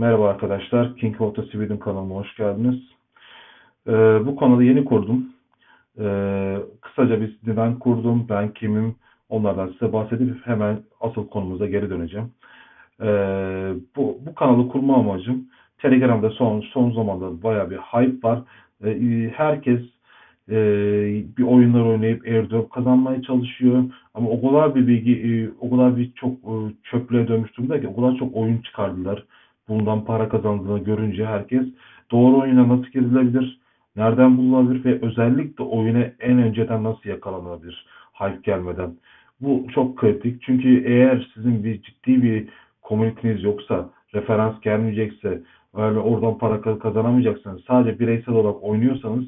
Merhaba arkadaşlar, King of the Sweden kanalıma hoş geldiniz. Ee, bu kanalı yeni kurdum. Ee, kısaca bir neden kurdum, ben kimim, onlardan size bahsedip hemen asıl konumuza geri döneceğim. Ee, bu, bu kanalı kurma amacım, Telegram'da son son zamanda bayağı bir hype var. Ee, herkes e, bir oyunlar oynayıp airdrop kazanmaya çalışıyor. Ama o kadar bir bilgi, e, o kadar bir çok e, çöplüğe dönmüş durumda ki o kadar çok oyun çıkardılar bundan para kazandığını görünce herkes doğru oyuna nasıl girilebilir, nereden bulunabilir ve özellikle oyuna en önceden nasıl yakalanabilir hype gelmeden. Bu çok kritik çünkü eğer sizin bir ciddi bir komüniteniz yoksa, referans gelmeyecekse, yani oradan para kazanamayacaksanız, sadece bireysel olarak oynuyorsanız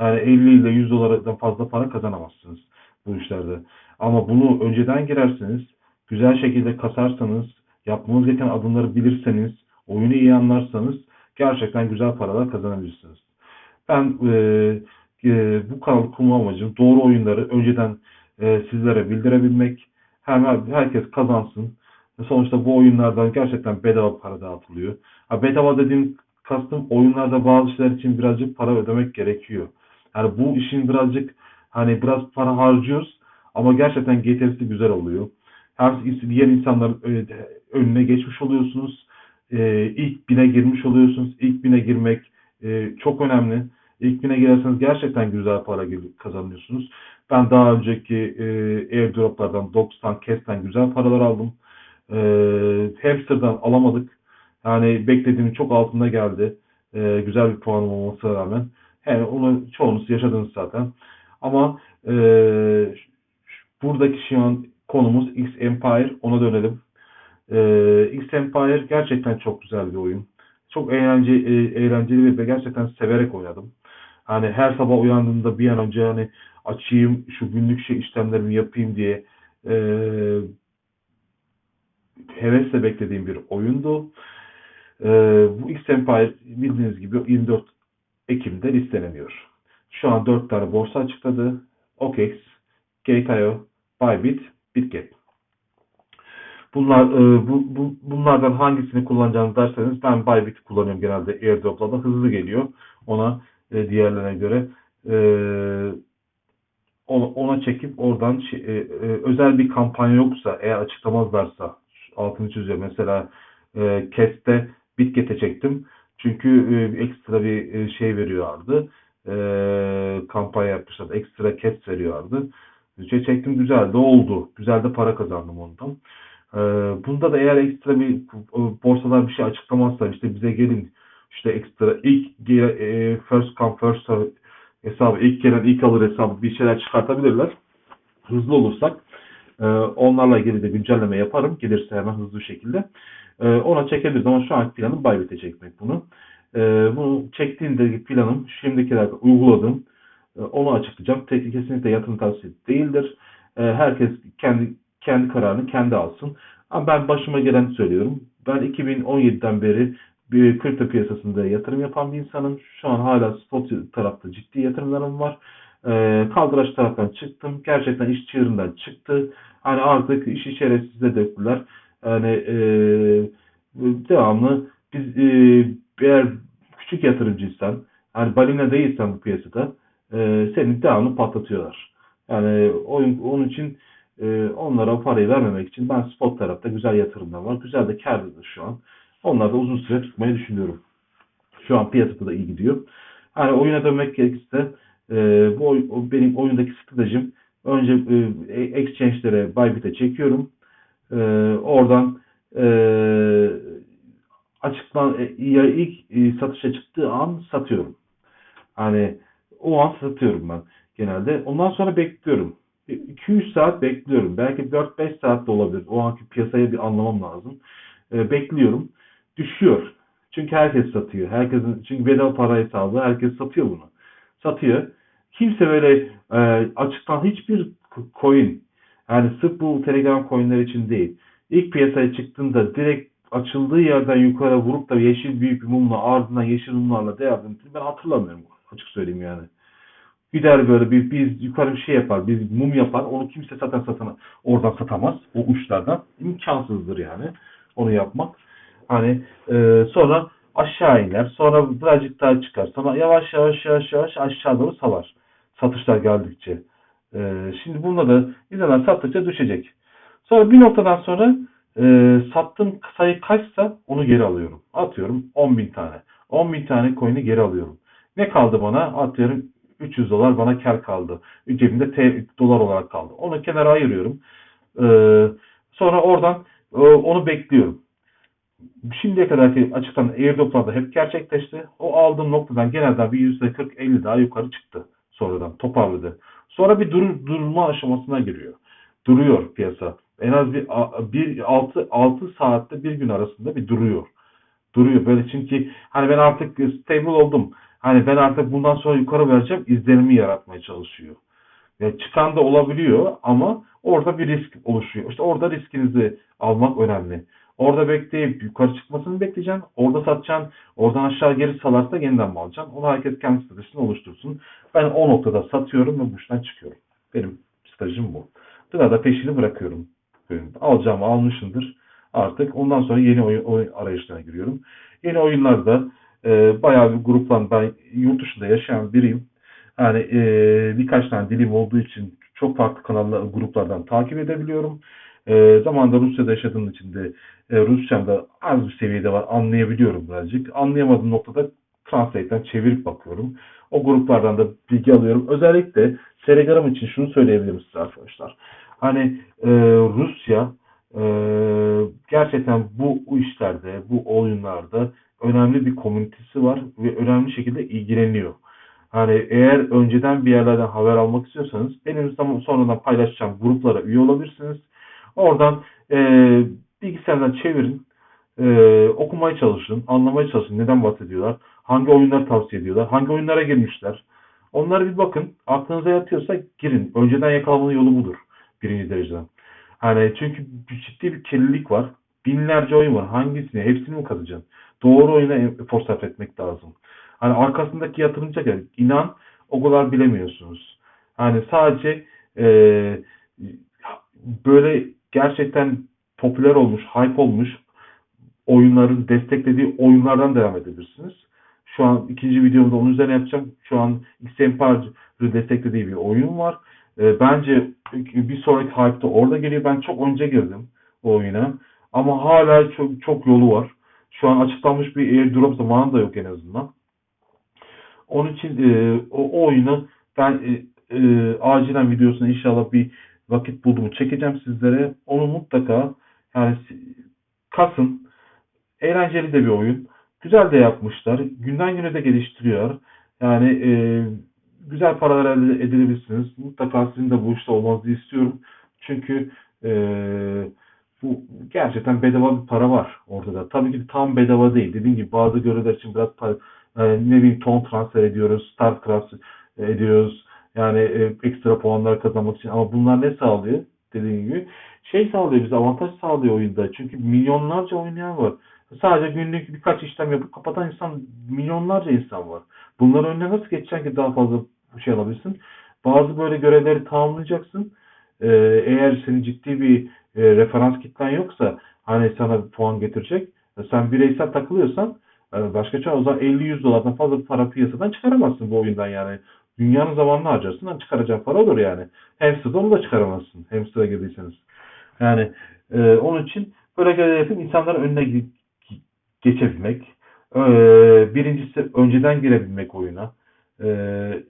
yani 50 ile 100 dolardan fazla para kazanamazsınız bu işlerde. Ama bunu önceden girerseniz, güzel şekilde kasarsanız, yapmanız gereken adımları bilirseniz, oyunu iyi anlarsanız gerçekten güzel paralar kazanabilirsiniz. Ben e, e, bu kanalı kurma amacım doğru oyunları önceden e, sizlere bildirebilmek. Hem herkes kazansın. Sonuçta bu oyunlardan gerçekten bedava para dağıtılıyor. Ha, bedava dediğim kastım oyunlarda bazı şeyler için birazcık para ödemek gerekiyor. Yani bu işin birazcık hani biraz para harcıyoruz ama gerçekten getirisi güzel oluyor. Hem diğer insanların önüne geçmiş oluyorsunuz e, ilk bine girmiş oluyorsunuz. İlk bine girmek e, çok önemli. İlk bine girerseniz gerçekten güzel para kazanıyorsunuz. Ben daha önceki e, airdroplardan, Dogs'tan, Kest'ten güzel paralar aldım. E, Hamster'dan alamadık. Yani beklediğimin çok altında geldi. E, güzel bir puanım olmasına rağmen. Yani onu çoğunuz yaşadınız zaten. Ama e, buradaki şu an konumuz X Empire. Ona dönelim. Ee, X Empire gerçekten çok güzel bir oyun. Çok eğlenceli, e, eğlenceli ve gerçekten severek oynadım. Hani her sabah uyandığımda bir an önce hani açayım şu günlük şey işlemlerimi yapayım diye e, hevesle beklediğim bir oyundu. E, bu X Empire bildiğiniz gibi 24 Ekim'de listeleniyor. Şu an 4 tane borsa açıkladı. OKEX, Gate.io, Bybit, Bitget. Bunlar e, bu, bu, bunlardan hangisini kullanacağınızı derseniz ben Bybit kullanıyorum genelde airdrop'larda hızlı geliyor ona e, diğerlerine göre. E, ona, çekip oradan şey, e, e, özel bir kampanya yoksa eğer açıklamazlarsa altını çiziyor. Mesela e, Kest'te Bitget'e çektim. Çünkü e, ekstra bir e, şey veriyorlardı. E, kampanya yapmışlar ekstra Kest veriyorlardı. Şey çektim güzel de oldu. Güzel de para kazandım ondan ee, bunda da eğer ekstra bir borsalar bir şey açıklamazsa işte bize gelin işte ekstra ilk e, first come first serve hesabı ilk gelen ilk alır hesabı bir şeyler çıkartabilirler. Hızlı olursak e, onlarla ilgili de güncelleme yaparım. Gelirse hemen hızlı bir şekilde. E, ona çekebiliriz ama şu anki planım Bybit'e çekmek bunu. Bunu çektiğimde planım şimdikilerde uyguladığım onu açıklayacağım. Tek kesinlikle yatırım tavsiyesi değildir. Herkes kendi kendi kararını kendi alsın. Ama ben başıma gelen söylüyorum. Ben 2017'den beri bir kripto piyasasında yatırım yapan bir insanım. Şu an hala spot tarafta ciddi yatırımlarım var. E, kaldıraç taraftan çıktım. Gerçekten iş çığırından çıktı. Hani artık işi şerefsize döktüler. Yani e, devamlı biz e, eğer küçük yatırımcıysan hani balina değilsen bu piyasada e, seni devamlı patlatıyorlar. Yani oyun, onun için e, onlara o parayı vermemek için ben spot tarafta güzel yatırımlar var. Güzel de karlıdır şu an. Onlar da uzun süre tutmayı düşünüyorum. Şu an piyasada da iyi gidiyor. Hani oyuna dönmek gerekirse e, bu oy, benim oyundaki stratejim önce e, exchange'lere Bybit'e çekiyorum. E, oradan e, açıklan e, ya ilk e, satışa çıktığı an satıyorum. Hani o an satıyorum ben genelde. Ondan sonra bekliyorum. 2-3 saat bekliyorum. Belki 4-5 saat de olabilir. O anki piyasaya bir anlamam lazım. E, bekliyorum. Düşüyor. Çünkü herkes satıyor. Herkesin çünkü bedava para hesabı herkes satıyor bunu. Satıyor. Kimse böyle e, açıktan hiçbir coin yani sırf bu Telegram coinler için değil. İlk piyasaya çıktığında direkt açıldığı yerden yukarı vurup da yeşil büyük bir mumla ardından yeşil mumlarla devamlı ben hatırlamıyorum açık söyleyeyim yani. Gider böyle bir biz yukarı bir şey yapar, biz mum yapar. Onu kimse zaten satana oradan satamaz. O uçlardan. imkansızdır yani onu yapmak. Hani e, sonra aşağı iner. Sonra birazcık daha çıkar. Sonra yavaş yavaş yavaş yavaş aşağı doğru salar. Satışlar geldikçe. E, şimdi bunda da insanlar sattıkça düşecek. Sonra bir noktadan sonra e, sattığım sayı kaçsa onu geri alıyorum. Atıyorum 10.000 tane. 10.000 tane coin'i geri alıyorum. Ne kaldı bana? Atıyorum 300 dolar bana kar kaldı. Cebimde T, dolar olarak kaldı. Onu kenara ayırıyorum. Ee, sonra oradan e, onu bekliyorum. Şimdiye kadarki açıklanan airdroplarda hep gerçekleşti. O aldığım noktadan genelden bir %40-50 daha yukarı çıktı. Sonradan toparladı. Sonra bir dur, durma aşamasına giriyor. Duruyor piyasa. En az bir, bir 6, 6 saatte bir gün arasında bir duruyor. Duruyor böyle çünkü hani ben artık stable oldum. Hani ben artık bundan sonra yukarı vereceğim izlenimi yaratmaya çalışıyor. Yani çıkan da olabiliyor ama orada bir risk oluşuyor. İşte orada riskinizi almak önemli. Orada bekleyip yukarı çıkmasını bekleyeceksin. Orada satacaksın. Oradan aşağı geri salarsa yeniden mi alacaksın? Onu herkes kendi stratejisini oluştursun. Ben o noktada satıyorum ve buradan çıkıyorum. Benim stratejim bu. Biraz da peşini bırakıyorum. Alacağımı almışımdır. Artık ondan sonra yeni oyun, oyun arayışlarına giriyorum. Yeni oyunlarda e, bayağı bir grupla ben yurt dışında yaşayan biriyim. Yani e, birkaç tane dilim olduğu için çok farklı kanallar, gruplardan takip edebiliyorum. E, zamanda Rusya'da yaşadığım için de e, Rusçam da az bir seviyede var. Anlayabiliyorum birazcık. Anlayamadığım noktada Translate'den çevirip bakıyorum. O gruplardan da bilgi alıyorum. Özellikle Telegram için şunu söyleyebilirim size arkadaşlar. Hani e, Rusya e, gerçekten bu işlerde, bu oyunlarda önemli bir komünitesi var ve önemli şekilde ilgileniyor. Hani eğer önceden bir yerlerden haber almak istiyorsanız benim sonradan paylaşacağım gruplara üye olabilirsiniz. Oradan e, bilgisayardan çevirin, e, okumaya çalışın, anlamaya çalışın neden bahsediyorlar, hangi oyunlar tavsiye ediyorlar, hangi oyunlara girmişler. Onlara bir bakın. Aklınıza yatıyorsa girin. Önceden yakalamanın yolu budur. Birinci dereceden. Hani çünkü ciddi bir kirlilik var. Binlerce oyun var. Hangisini? Hepsini mi katacaksın? Doğru oyuna efor sarf etmek lazım. Hani arkasındaki yatırımcı gel. İnan o kadar bilemiyorsunuz. Hani sadece e, böyle gerçekten popüler olmuş, hype olmuş oyunların desteklediği oyunlardan devam edebilirsiniz. Şu an ikinci videomda onun üzerine yapacağım. Şu an X-Empire'ı desteklediği bir oyun var. E, bence bir sonraki hype de orada geliyor. Ben çok önce girdim o oyuna. Ama hala çok, çok yolu var. Şu an açıklanmış bir airdrop zamanı da yok en azından. Onun için e, o, o oyunu ben e, e, acilen videosunu inşallah bir vakit bulduğumu çekeceğim sizlere. Onu mutlaka yani kasın. Eğlenceli de bir oyun. Güzel de yapmışlar. Günden güne de geliştiriyor. Yani e, güzel paralar elde edebilirsiniz. Mutlaka sizin de bu işte olmanızı istiyorum. Çünkü eee bu gerçekten bedava bir para var ortada. Tabii ki tam bedava değil. Dediğim gibi bazı görevler için biraz para, e, ne bileyim ton transfer ediyoruz, start craft ediyoruz. Yani e, ekstra puanlar kazanmak için. Ama bunlar ne sağlıyor? Dediğim gibi şey sağlıyor bize avantaj sağlıyor oyunda. Çünkü milyonlarca oynayan var. Sadece günlük birkaç işlem yapıp kapatan insan milyonlarca insan var. Bunları önüne nasıl geçeceksin ki daha fazla şey alabilirsin? Bazı böyle görevleri tamamlayacaksın. Ee, eğer senin ciddi bir e, referans kitlen yoksa hani sana puan getirecek. E, sen bireysel takılıyorsan e, başka çare o zaman 50-100 dolardan fazla para piyasadan çıkaramazsın bu oyundan yani. Dünyanın zamanını harcarsın ama çıkaracağın para olur yani. Hamster'da onu da çıkaramazsın. Hamster'a girdiyseniz. Yani e, onun için böyle görev yapıp insanların önüne geçebilmek. E, birincisi önceden girebilmek oyuna. E,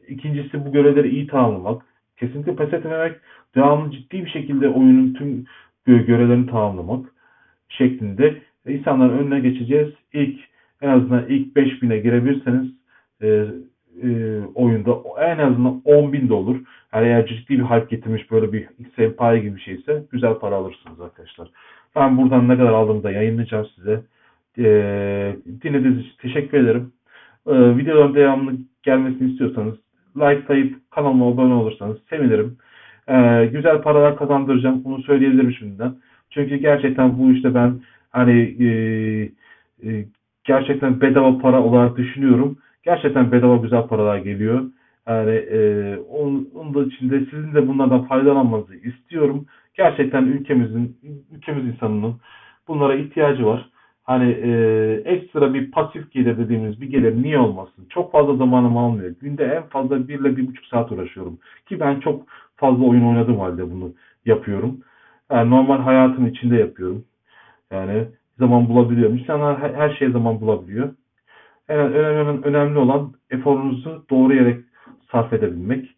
ikincisi bu görevleri iyi tamamlamak. Kesinlikle pes etmemek. Devamlı ciddi bir şekilde oyunun tüm görevlerini tamamlamak şeklinde insanların önüne geçeceğiz. İlk en azından ilk 5000'e girebilirseniz e, e, oyunda en azından 10 bin de olur. Yani eğer ciddi bir hype getirmiş böyle bir X gibi bir şeyse güzel para alırsınız arkadaşlar. Ben buradan ne kadar aldığımı da yayınlayacağım size. E, dinlediğiniz için teşekkür ederim. E, videoların devamlı gelmesini istiyorsanız like kanalıma abone olursanız sevinirim. E, güzel paralar kazandıracağım. Bunu söyleyebilirim şimdiden. Çünkü gerçekten bu işte ben hani e, e, gerçekten bedava para olarak düşünüyorum. Gerçekten bedava güzel paralar geliyor. Yani e, onun, onun da içinde sizin de bunlardan faydalanmanızı istiyorum. Gerçekten ülkemizin ülkemiz insanının bunlara ihtiyacı var. Hani e, ekstra bir pasif gelir dediğimiz bir gelir niye olmasın? Çok fazla zamanımı almıyor. Günde en fazla bir ile bir buçuk saat uğraşıyorum. Ki ben çok fazla oyun oynadığım halde bunu yapıyorum. Yani normal hayatın içinde yapıyorum. Yani zaman bulabiliyorum. İnsanlar her, her şeye zaman bulabiliyor. En önemli, önemli olan eforunuzu doğru yere sarf edebilmek.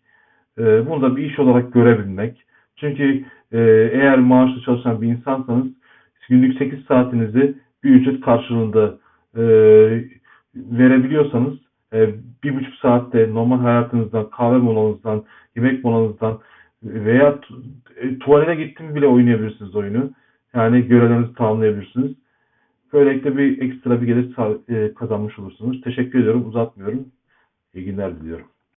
E, bunu da bir iş olarak görebilmek. Çünkü e, eğer maaşlı çalışan bir insansanız günlük 8 saatinizi bir ücret karşılığında e, verebiliyorsanız e, bir buçuk saatte normal hayatınızdan, kahve molanızdan, yemek molanızdan veya e, tuvalete gittim bile oynayabilirsiniz oyunu. Yani görevlerinizi tamamlayabilirsiniz. Böylelikle bir ekstra bir gelir e, kazanmış olursunuz. Teşekkür ediyorum. Uzatmıyorum. İyi günler diliyorum.